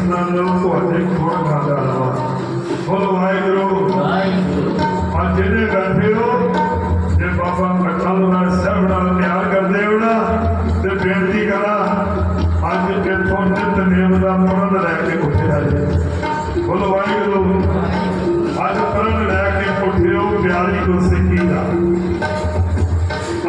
ਨਾਲ ਤੁਹਾਡੇ ਕੋਲ ਗਾਦਾ ਰਹਾ ਬੋਲੋ ਵਾਹਿਗੁਰੂ। ਵਾਹਿਗੁਰੂ। ਅੱਜ ਜਿਹੜੇ ਬੈਠੇ ਹੋ ਜੇ ਬਾਬਾ ਅਟਲ ਦਾ ਸਭ ਨਾਲ ਪਿਆਰ ਕਰਦੇ ਹੋ ਨਾ ਤੇ ਬੇਨਤੀ ਕਰਾਂ ਅੱਜ ਇੱਥੋਂ ਨਿਤ ਨੇਮ ਦਾ ਪਰਨ ਲੈ ਕੇ ਉੱਠਿਆ ਜੇ। ਬੋਲੋ ਵਾਹਿਗੁਰੂ। ਅੱਜ ਪਰਨ ਲੈ ਕੇ ਉੱਠਿਓ ਪਿਆਰੀ ਗੁਰਸਿੱਖੀ ਦਾ।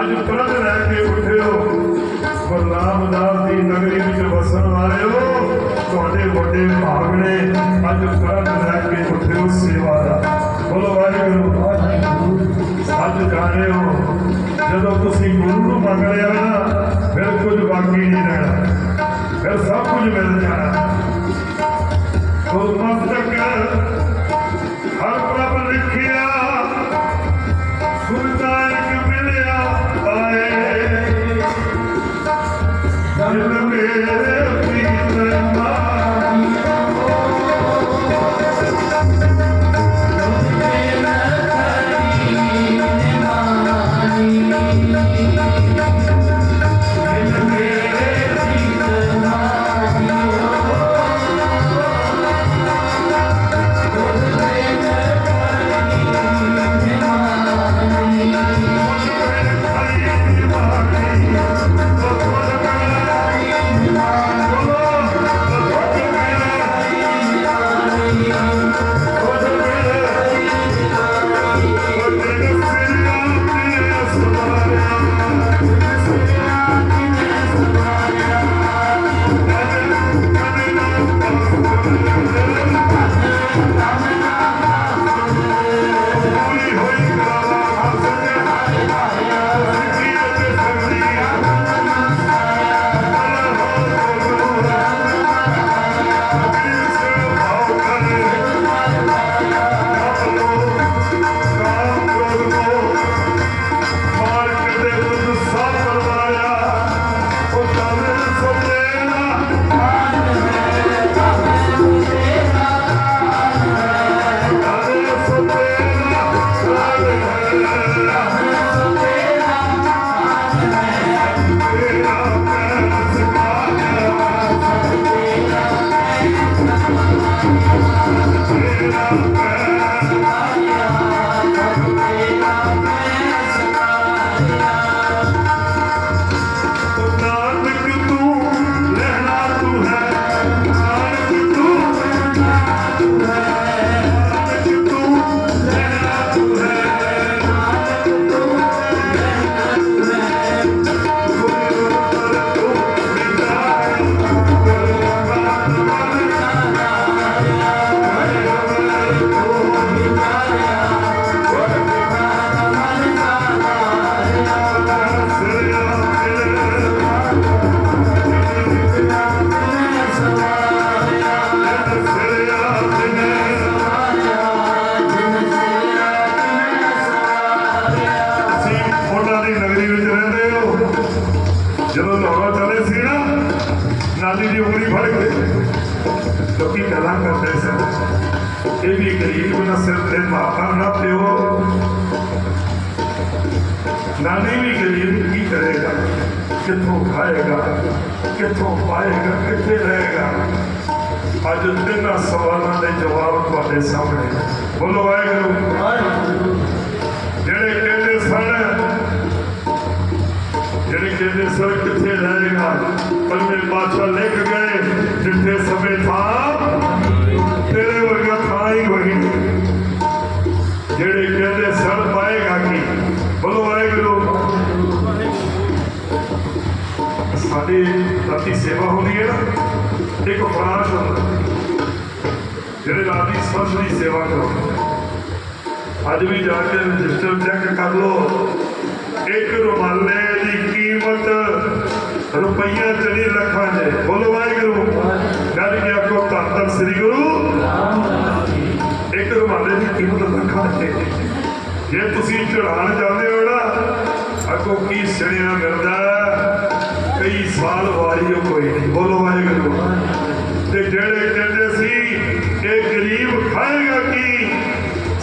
ਅੱਜ ਪਰਨ ਲੈ ਕੇ ਉੱਠਿਓ ਗੁਰੂ ਰਾਮਦਾਸ ਦੀ ਤੁਹਾਡੇ ਵੱਡੇ ਅੱਜ ਪਰਨ ਲੈ ਕੇ ਉੱਠਿਓ ਸੇਵਾ ਦਾ। ਬੋਲੋ ਵਾਹਿਗੁਰੂ, ਅੱਜ ਜਾਣੇ ਹੋ। ਜਦੋਂ ਤੁਸੀਂ ਗੁਰੂ ਨੂੰ ਮੰਗ ਲਿਆ ਨਾ, ਫਿਰ ਕੁਝ ਬਾਕੀ ਨਹੀਂ ਰਹਿਣਾ। ਫਿਰ ਸਭ ਕੁਝ ਮਿਲ ਜਾਣਾ। ਗੁਰਮਤਿ ਨਾ ਪਿਓ। ਨਾਨੀ ਵੀ ਗਰੀਬ ਕੀ ਕਰੇਗਾ? ਕਿੱਥੋਂ ਖਾਏਗਾ? ਕਿੱਥੋਂ ਪਾਏਗਾ? ਕਿੱਥੇ ਰਹੇਗਾ? ਅੱਜ ਤਿੰਨਾਂ ਸਵਾਲਾਂ ਦੇ ਜਵਾਬ ਤੁਹਾਡੇ ਸਾਹਮਣੇ। ਬੋਲੋ, ਵਾਹਿਗੁਰੂ। ਜਿਹੜੇ ਕਹਿੰਦੇ ਸਨ, ਜਿਹੜੇ ਕਹਿੰਦੇ ਸਨ, ਕਿੱਥੇ ਰਹੇਗਾ ਪੰਜਵੇਂ ਪਾਤਸ਼ਾਹ ਲਿਖ ਗਏ, ਜਿੱਥੇ ਸਮੇਂ ਥਾ ਰਾਤੀ ਦੀ ਸੇਵਾ ਕਰੋ। ਅੱਜ ਵੀ ਜਾ ਕੇ ਰਜਿਸਟਰ ਚੈੱਕ ਕਰ ਲਓ। ਇੱਕ ਰੁਮਾਲੇ ਦੀ ਕੀਮਤ ਰੁਪਈਆ ਚੜੀ ਲੱਖਾਂ 'ਚ। ਬੋਲੋ ਵਾਹਿਗੁਰੂ। ਗੱਲ ਕੀ ਆਖੋ ਧੰਨ ਧੰਨ ਸ੍ਰੀ ਗੁਰੂ। ਇੱਕ ਰੁਮਾਲੇ ਦੀ ਕੀਮਤ ਲੱਖਾਂ 'ਚ। ਜੇ ਤੁਸੀਂ ਚੜਾਣ ਜਾਂਦੇ ਹੋ ਨਾ, ਅੱਗੋਂ ਕੀ ਸਿੜਿਆ ਮਿਲਦਾ? ਕਈ ਸਾਲ ਵਾਰੀ ਉਹ ਕੋਈ ਨਹੀਂ। ਬੋਲੋ ਵਾਹਿਗੁਰੂ। ਤੇ ਜਿਹੜੇ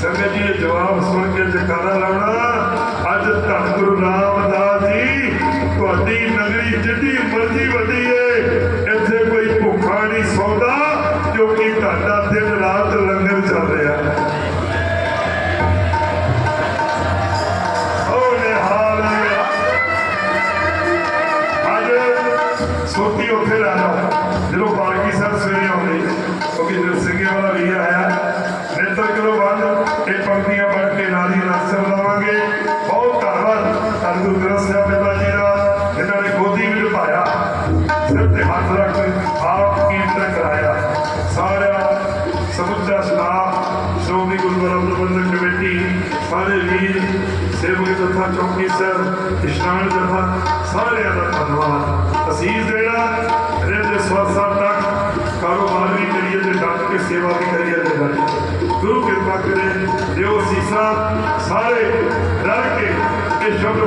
ਸੰਗਤ ਜੀ ਇਹ ਜਵਾਬ ਸੁਣ ਕੇ ਜਕਾਰਾ ਲਾਉਣਾ। ਅੱਜ ਧੰਨ ਗੁਰੂ ਰਾਮਦਾਸ ਜੀ, ਤੁਹਾਡੀ ਨਗਰੀ ਜਿੱਡੀ ਮਰਜ਼ੀ ਵੱਡੀ ਸਾਰਿਆਂ ਦਾ ਧੰਨਵਾਦ। ਅਸੀਸ ਦੇਣਾ ਰਹਿੰਦੇ ਸਵਾਸਾਂ ਤੱਕ ਕਾਰੋਬਾਰ ਵੀ ਕਰੀਏ ਤੇ ਡਟ ਕੇ ਸੇਵਾ ਵੀ ਕਰੀਏ ਤੇ ਬਣੇ ਗੁਰੂ ਕਿਰਪਾ ਕਰੇ, ਦਿਓ ਸੀਸਾ ਸਾਰੇ ਰਲ ਕੇ ਇਹ ਸ਼ਬਦ